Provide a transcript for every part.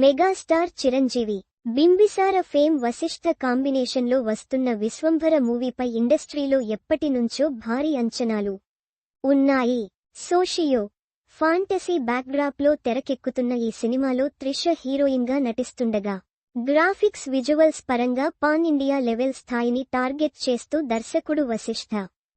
Megastar Chiranjeevi Bimbisara fame Vashishtha కాంబినేషన్లో వస్తున్న విశ్వంభర మూవీపై ఇండస్ట్రీలో ఎప్పటి నుంచో భారీ అంచనాలు ఉన్నాయి. సోషియో ఫాంటసీ బ్యాక్డ్రాప్లో తెరకెక్కుతున్న ఈ సినిమాలో త్రిష హీరోయిన్గా నటిస్తుండగా గ్రాఫిక్స్ విజువల్స్ పరంగా పాన్ ఇండియా లెవెల్ స్థాయిని టార్గెట్ చేస్తూ దర్శకుడు వశిష్ఠ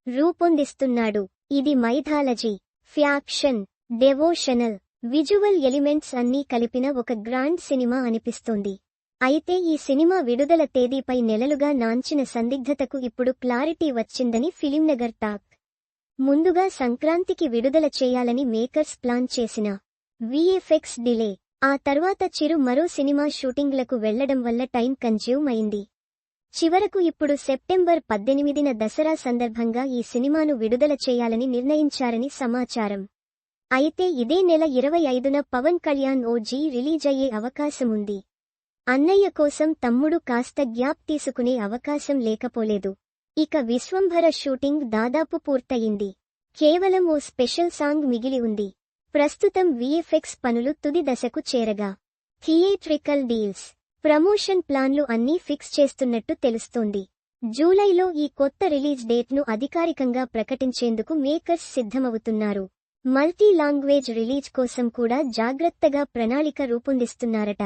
రూపొందిస్తున్నాడు. ఇది mythology faction devotional visual elements అన్నీ కలిపిన ఒక గ్రాండ్ సినిమా అనిపిస్తోంది. అయితే ఈ సినిమా విడుదల తేదీపై నెలలుగా నాంచిన సందిగ్ధతకు ఇప్పుడు క్లారిటీ వచ్చిందని ఫిలింనగర్ టాక్. ముందుగా సంక్రాంతికి విడుదల చేయాలని మేకర్స్ ప్లాన్ చేసిన విఎఫ్ఎక్స్ డిలే. ఆ తర్వాత చిరు మరో సినిమా షూటింగ్లకు వెళ్ళడం వల్ల టైం కన్జ్యూమ్ అయింది. చివరకు ఇప్పుడు సెప్టెంబర్ పద్దెనిమిదిన దసరా సందర్భంగా ఈ సినిమాను విడుదల చేయాలని నిర్ణయించారని సమాచారం. అయితే ఇదే నెల ఇరవై ఐదున పవన్ కళ్యాణ్ ఓజీ రిలీజ్ అయ్యే అవకాశముంది. అన్నయ్య కోసం తమ్ముడు కాస్త గ్యాప్ తీసుకునే అవకాశం లేకపోలేదు. ఇక విశ్వంభర షూటింగ్ దాదాపు పూర్తయింది. కేవలం ఓ స్పెషల్ సాంగ్ మిగిలి ఉంది. ప్రస్తుతం విఎఫ్ఎక్స్ పనులు తుది దశకు చేరగా. థియేట్రికల్ డీల్స్ ప్రమోషన్ ప్లాన్లు అన్నీ ఫిక్స్ చేస్తున్నట్టు తెలుస్తోంది. జూలైలో ఈ కొత్త రిలీజ్ డేట్ను అధికారికంగా ప్రకటించేందుకు మేకర్స్ సిద్ధమవుతున్నారు. మల్టీ లాంగ్వేజ్ రిలీజ్ కోసం కూడా జాగ్రత్తగా ప్రణాళిక రూపొందిస్తున్నారట.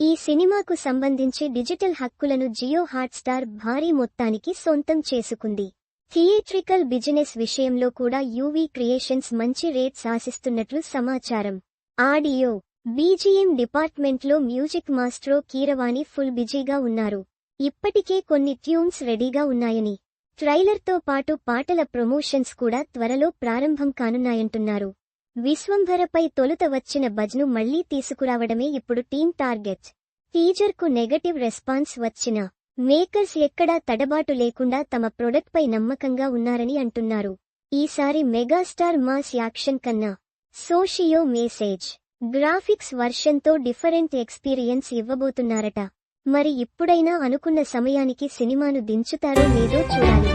ఈ సినిమాకు సంబంధించి డిజిటల్ హక్కులను జియో హాట్స్టార్ భారీ మొత్తానికి సొంతం చేసుకుంది. థియేట్రికల్ బిజినెస్ విషయంలో కూడా యూవీ క్రియేషన్స్ మంచి రేట్స్ ఆశిస్తున్నట్లు సమాచారం. ఆడియో బీజీఎం డిపార్ట్మెంట్లో మ్యూజిక్ మాస్ట్రో కీరవాణి ఫుల్ బిజీగా ఉన్నారు. ఇప్పటికే కొన్ని ట్యూన్స్ రెడీగా ఉన్నాయని. ట్రైలర్తో పాటు పాటల ప్రమోషన్స్ కూడా త్వరలో ప్రారంభం కానున్నాయంటున్నారు. విశ్వంభరపై తొలుత వచ్చిన బజ్ను మళ్ళీ తీసుకురావడమే ఇప్పుడు టీం టార్గెట్. టీజర్కు నెగటివ్ రెస్పాన్స్ వచ్చిన మేకర్స్ ఎక్కడా తడబాటు లేకుండా తమ ప్రొడక్ట్పై నమ్మకంగా ఉన్నారని అంటున్నారు. ఈసారి మెగాస్టార్ మాస్ యాక్షన్ కన్నా సోషియో మేసేజ్ గ్రాఫిక్స్ వర్షన్తో డిఫరెంట్ ఎక్స్పీరియన్స్ ఇవ్వబోతున్నారట. మరి ఇప్పుడైనా అనుకున్న సమయానికి సినిమాను దించుతారో లేదో చూడాలి.